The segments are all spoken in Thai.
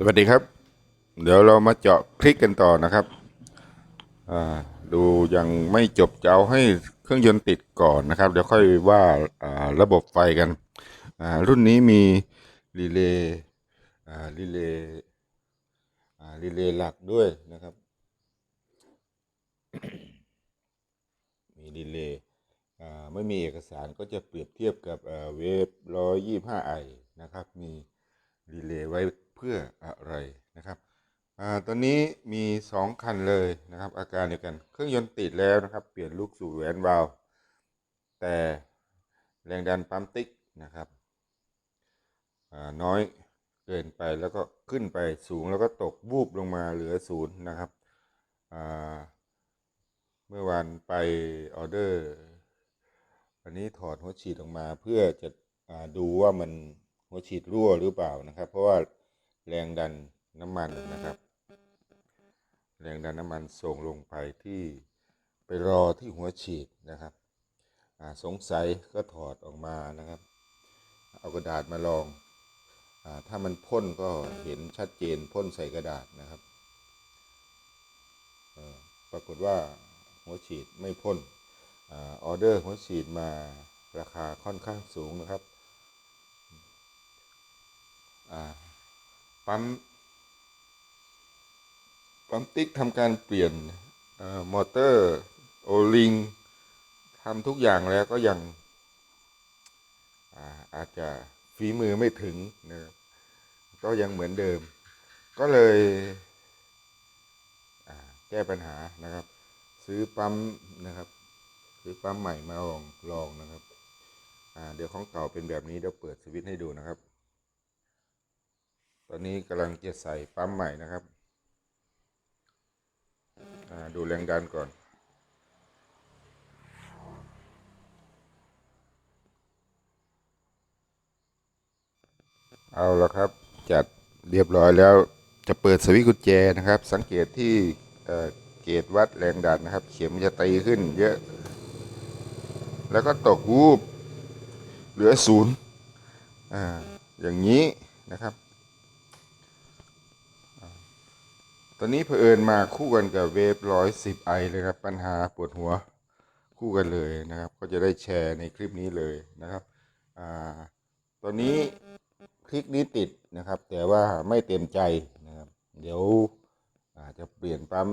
สวัสดีครับ เดี๋ยวเรามาเจาะคลิกกันต่อนะครับดูยังไม่จบจะเอาให้เครื่องยนต์ติดก่อนนะครับ เดี๋ยวค่อยว่าระบบไฟกันรุ่นนี้มีรีเลย์รีเลย์รีเลย์หลักด้วยนะครับ มีรีเลย์ไม่มีเอกสารก็จะเปรียบเทียบกับเวฟร้อยยี่ห้าไอนะครับ มีรีเลย์ไว้ เพื่ออะไรนะครับอ่าตอนนี้มีสองคันเลยนะครับ อาการเดียวกัน เครื่องยนต์ติดแล้วนะครับ เปลี่ยนลูกสูบแหวนวาลแต่แรงดันปั๊มติ๊กนะครับอ่าน้อยเกินไปแล้วก็ขึ้นไปสูงแล้วก็ตกวูบลงมาเหลือศูนย์นะครับอ่าเมื่อวานไปออเดอร์อันนี้ถอดหัวฉีดออกมาเพื่อจะอ่าดูว่ามันหัวฉีดรั่วหรือเปล่านะครับ เพราะว่า แรงดันน้ำมันนะครับ แรงดันน้ำมันส่งลงไปที่ไปรอที่หัวฉีดนะครับสงสัยก็ถอดออกมานะครับ เอากระดาษมาลองอถ้ามันพ่นก็เห็นชัดเจนพ่นใส่กระดาษนะครับ ปรากฏว่าหัวฉีดไม่พ่นออเดอร์หัวฉีดมาราคาค่อนข้างสูงนะครับ ปั๊มปั๊มติ๊กทำการเปลี่ยนอมอเตอร์โอลิงทำทุกอย่างแล้วก็ยังอาอาจจะฝีมือไม่ถึงนะครับก็ยังเหมือนเดิม ก็เลยแก้ปัญหานะครับ ซื้อปั๊มนะครับซื้อปั๊มใหม่มาลองลองนะครับเดี๋ยวของเก่าเป็นแบบนี้เดี๋ยวเปิดสวิตช์ให้ดูนะครับ อนนี้กำลังจะใส่ปั๊มใหม่นะครับดูแรงดันก่อนเอาละครับจัดเรียบร้อยแล้วจะเปิดสวิตช์กุญแจนะครับ สังเกตที่เเกจวัดแรงดันนะครับ เข็มจะตีขึ้นเยอะ แล้วก็ตกวูบเหลือศูนย์อ่าอย่างนี้นะครับอ่า ตอนนี้เผอิญมาคู่กันกับเวฟร้อยสิบไอเลยครับ ปัญหาปวดหัวคู่กันเลยนะครับ ก็จะได้แชร์ในคลิปนี้เลยนะครับอ่าตอนนี้คลิกนี้ติดนะครับ แต่ว่าไม่เต็มใจนะครับ เดี๋ยวอาจจะเปลี่ยนปั๊ม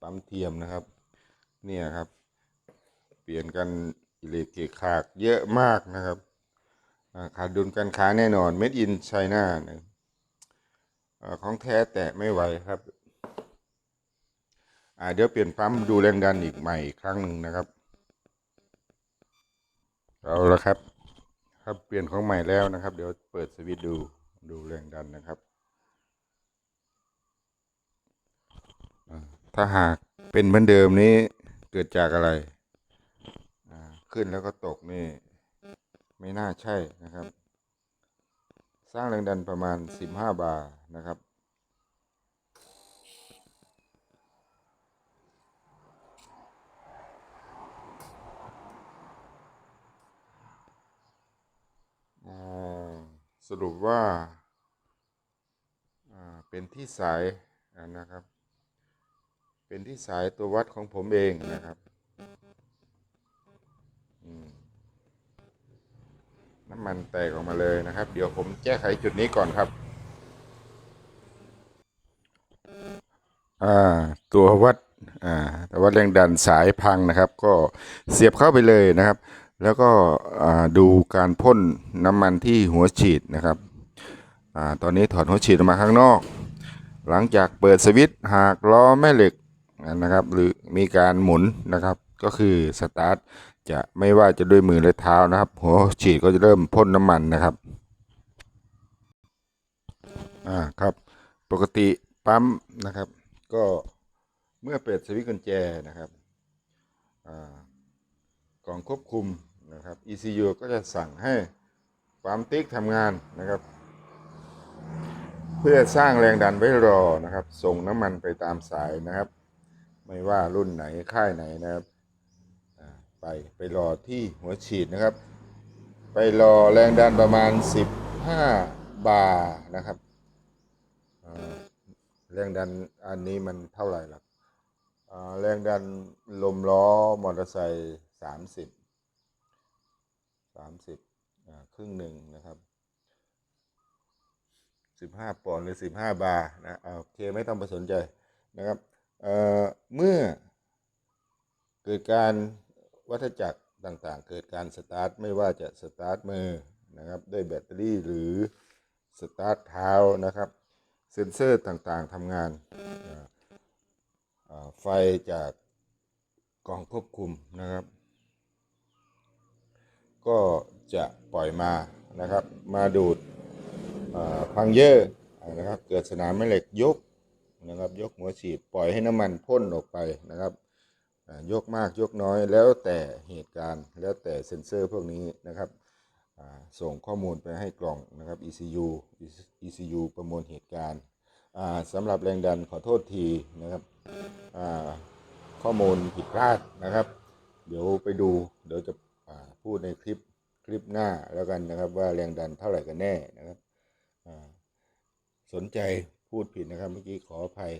ปั๊มเทียมนะครับ เนี่ยครับ เปลี่ยนกันอิเล็กเกขากเยอะมากนะครับขาดดุลการค้าแน่นอนเม็ดอินไชน่านะอ่า ของแท้แตะไม่ไหวครับเดี๋ยวเปลี่ยนปั๊มดูแรงดันอีกใหม่อีกครั้งหนึ่งนะครับ เอาละครับ ครับเปลี่ยนของใหม่แล้วนะครับ เดี๋ยวเปิดสวิตช์ดูดูแรงดันนะครับ ถ้าหากเป็นเหมือนเดิมนี้เกิดจากอะไรขึ้นแล้วก็ตกนี่ ไม่น่าใช่นะครับ สร้างแรงดันประมาณ 15 บาร์นะครับ สรุปว่าเป็นที่สายนะครับ เป็นที่สายตัววัดของผมเองนะครับอืม น้ำมันแตกออกมาเลยนะครับ เดี๋ยวผมแก้ไขจุดนี้ก่อนครับ อ่า ตัววัด อ่าแต่ว่าแรงดันสายพังนะครับ ก็เสียบเข้าไปเลยนะครับ แล้วก็อ่าดูการพ่นน้ำมันที่หัวฉีดนะครับอ่าตอนนี้ถอดหัวฉีดออกมาข้างนอก หลังจากเปิดสวิตช์หากล้อแม่เหล็กนะครับ หรือมีการหมุนนะครับ ก็คือสตาร์ท จะไม่ว่าจะด้วยมือหรือเท้านะครับหัวฉีดก็จะเริ่มพ่นน้ำมันนะครับอ่าครับ ปกติปั๊มนะครับ ก็เมื่อเปิดสวิตช์กุญแจนะครับอ่ากล่องควบคุมนะครับ ECU ก็จะสั่งให้ปั๊มติ๊กทำงานนะครับ เพื่อสร้างแรงดันไว้รอนะครับ ส่งน้ำมันไปตามสายนะครับ ไม่ว่ารุ่นไหนค่ายไหนนะครับ ไปไปรอที่หัวฉีดนะครับ ไปรอแรงดันประมาณ 15 บาร์นะครับแรงดันอันนี้มันเท่าไหร่ล่ะแรงดันลมล้อมอเตอร์ไซค์สามสิบสามสิบครึ่งหนึ่งนะครับสิบห้าปอนด์หรือสิบห้าบาร์นะโอเคไม่ต้องไปสนใจนะครับเเมื่อเกิดการ วัฏจักรต่างๆ เกิดการสตาร์ทไม่ว่าจะสตาร์ทมือนะครับด้วยแบตเตอรี่หรือสตาร์ทเท้านะครับ เซ็นเซอร์ต่างๆทำงาน ไฟจากกล่องควบคุมนะครับ ก็จะปล่อยมานะครับ มาดูดพังเยอร์นะครับ เกิดสนามแม่เหล็กยกนะครับ ยกหัวฉีดปล่อยให้น้ำมันพ่นออกไปนะครับ ยกมากยกน้อยแล้วแต่เหตุการณ์แล้วแต่เซ็นเซอร์พวกนี้นะครับส่งข้อมูลไปให้กล่องนะครับ ECU ECU ประมวลเหตุการณ์สำหรับแรงดันขอโทษทีนะครับข้อมูลผิดพลาดนะครับ เดี๋ยวไปดูเดี๋ยวจะพูดในคลิปคลิปหน้าแล้วกันนะครับว่าแรงดันเท่าไหร่กันแน่นะครับสนใจพูดผิดนะครับเมื่อกี้ขออภัย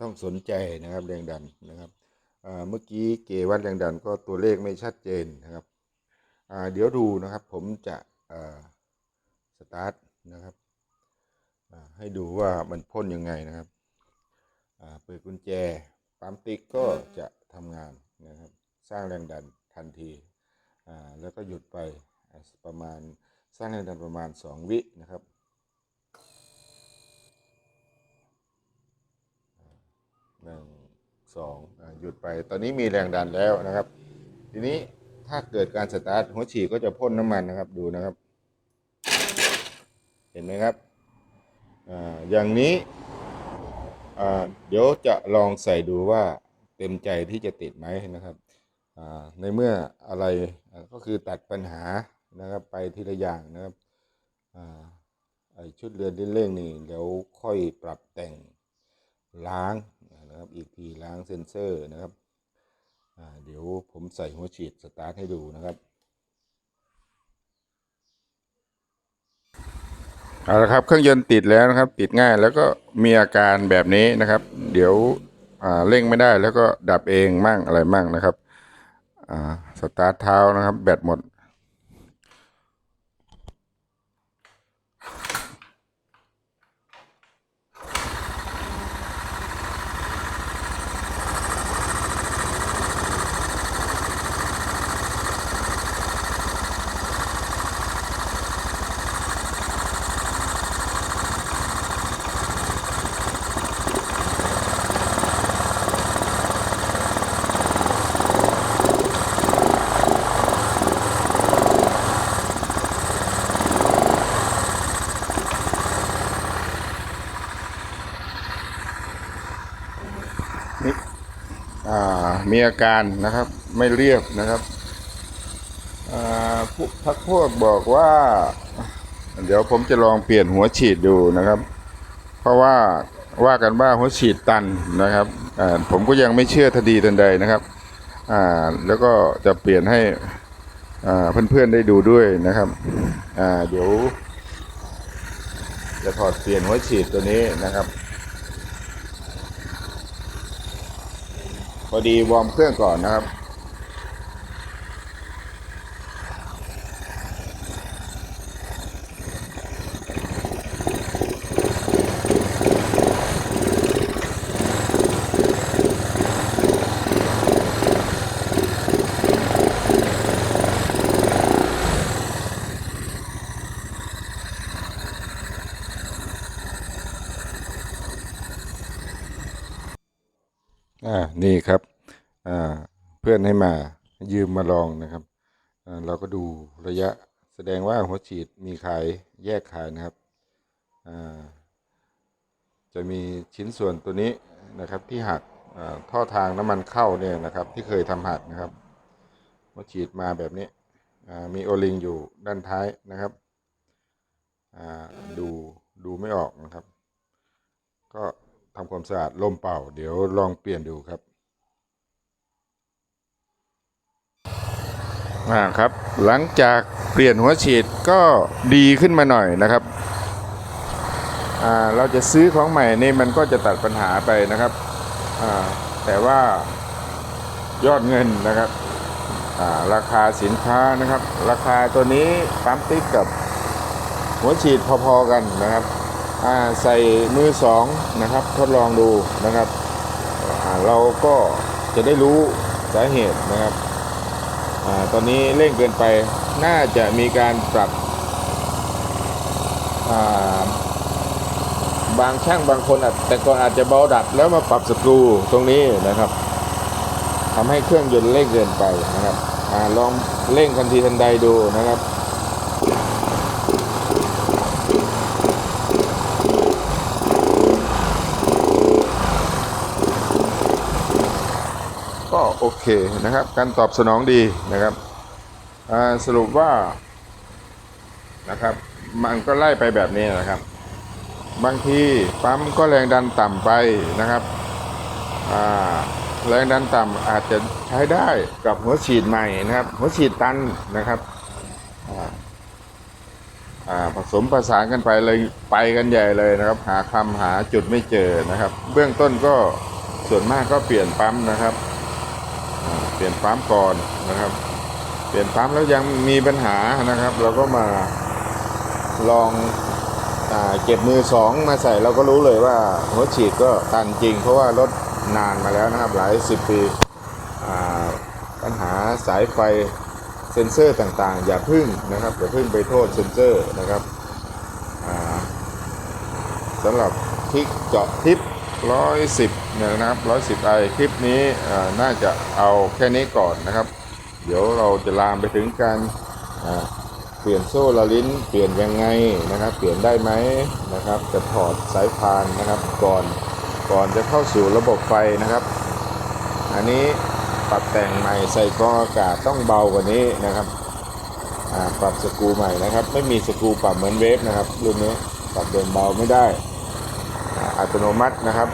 ต้องสนใจนะครับแรงดันนะครับ เมื่อกี้เกวัดแรงดันก็ตัวเลขไม่ชัดเจนนะครับเดี๋ยวดูนะครับผมจะสตาร์ทนะครับให้ดูว่ามันพ่นยังไงนะครับเปิดกุญแจปั๊มติ๊กก็จะทำงานนะครับ สร้างแรงดันทันทีแล้วก็หยุดไปประมาณสร้างแรงดันประมาณ 2 วินะครับหนึ่ง สองหยุดไป ตอนนี้มีแรงดันแล้วนะครับ ทีนี้ถ้าเกิดการสตาร์ทหัวฉีดก็จะพ่นน้ำมันนะครับ ดูนะครับ เห็นไหมครับออย่างนี้เดี๋ยวจะลองใส่ดูว่าเต็มใจที่จะติดไหมนะครับในเมื่ออะไรก็คือตัดปัญหานะครับไปทีละอย่างนะครับไอชุดเรือนเร่งนี่เดี๋ยวค่อยปรับแต่งล้าง นะครับอีกทีล้างเซ็นเซอร์นะครับเดี๋ยวผมใส่หัวฉีดสตาร์ทให้ดูนะครับเอาละครับเครื่องยนต์ติดแล้วนะครับ ติดง่ายแล้วก็มีอาการแบบนี้นะครับ เดี๋ยวเร่งไม่ได้แล้วก็ดับเองมั่งอะไรมั่งนะครับสตาร์ทเท้านะครับ แบตหมด อ่มีอาการนะครับไม่เรียบนะครับผู้พักพวกบอกว่า เดี๋ยวผมจะลองเปลี่ยนหัวฉีดดูนะครับ เพราะว่าว่ากันว่าหัวฉีดตันนะครับผมก็ยังไม่เชื่อทันทีทันใดนะครับแล้วก็จะเปลี่ยนให้เพื่อนๆได้ดูด้วยนะครับเดี๋ยวจะถอดเปลี่ยนหัวฉีดตัวนี้นะครับ พอดีวอร์มเครื่องก่อนนะครับ อ่า นี่ครับ อ่า เพื่อนให้มายืมมาลองนะครับเราก็ดูระยะแสดงว่าหัวฉีดมีขายแยกขายนะครับ จะมีชิ้นส่วนตัวนี้นะครับที่หักท่อทางน้ำมันเข้าเนี่ยนะครับ ที่เคยทำหักนะครับหัวฉีดมาแบบนี้มีโอลิงอยู่ด้านท้ายนะครับดูดูไม่ออกนะครับ ก็ทำความสะอาดลมเป่า เดี๋ยวลองเปลี่ยนดูครับ อ่าครับ หลังจากเปลี่ยนหัวฉีดก็ดีขึ้นมาหน่อยนะครับอ่าเราจะซื้อของใหม่นี่มันก็จะตัดปัญหาไปนะครับอ่าแต่ว่ายอดเงินนะครับอ่าราคาสินค้านะครับ ราคาตัวนี้ปั๊มติ๊กกับหัวฉีดพอๆกันนะครับอ่าใส่มือสองนะครับทดลองดูนะครับเราก็จะได้รู้สาเหตุนะครับ อตอนนี้เร่งเกินไปน่าจะมีการปรับบางช่างบางคนแต่ก่อนอาจจะเบาดัดแล้วมาปรับสกรูตรงนี้นะครับทำให้เครื่องยนต์เร่งเกินไปนะครับอลองเร่งทันทีทันใดดูนะครับ ก็ โอเคนะครับ การตอบสนองดีนะครับสรุปว่านะครับ มันก็ไล่ไปแบบนี้นะครับ บางทีปั๊มก็แรงดันต่ำไปนะครับแรงดันต่ำอาจจะใช้ได้กับหัวฉีดใหม่นะครับ หัวฉีดตันนะครับผสมประสานกันไปเลยไปกันใหญ่เลยนะครับ หาคำหาจุดไม่เจอนะครับ เบื้องต้นก็ส่วนมากก็เปลี่ยนปั๊มนะครับ ลี่ยนปั๊มก่อนนะครับ เปลี่ยนปั๊มแล้วยังมีปัญหานะครับ เราก็มาลองอเก็บมือสองมาใส่เราก็รู้เลยว่าหัวฉีดก็ตันจริง เพราะว่ารถนานมาแล้วนะครับ หลายสิบปีปัญหาสายไฟเซ็นเซอร์ต่างๆ อย่าพึ่งนะครับอย่าพึ่งไปโทษเซ็นเซอร์นะครับสำหรับคลิกเจาะทิป ร้อยสิบนะครับร้อยสิบไอคลิปนี้น่าจะเอาแค่นี้ก่อนนะครับ เดี๋ยวเราจะลามไปถึงการเปลี่ยนโซ่ละลิ้น เปลี่ยนยังไงนะครับ เปลี่ยนได้ไหมนะครับ จะถอดสายพานนะครับก่อนก่อนจะเข้าสู่ระบบไฟนะครับ อันนี้ปรับแต่งใหม่ใส่กองอากาศต้องเบากว่านี้นะครับปรับสกรูใหม่นะครับ ไม่มีสกรูปรับเหมือนเวฟนะครับรุ่นนี้ปรับเดินเบาไม่ได้ อัตโนมัตินะครับ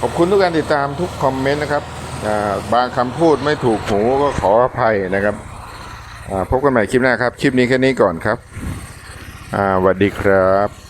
ขอบคุณทุกการติดตามทุกคอมเมนต์นะครับบางคำพูดไม่ถูกหูก็ขออภัยนะครับพบกันใหม่คลิปหน้าครับ คลิปนี้แค่นี้ก่อนครับสวัสดีครับ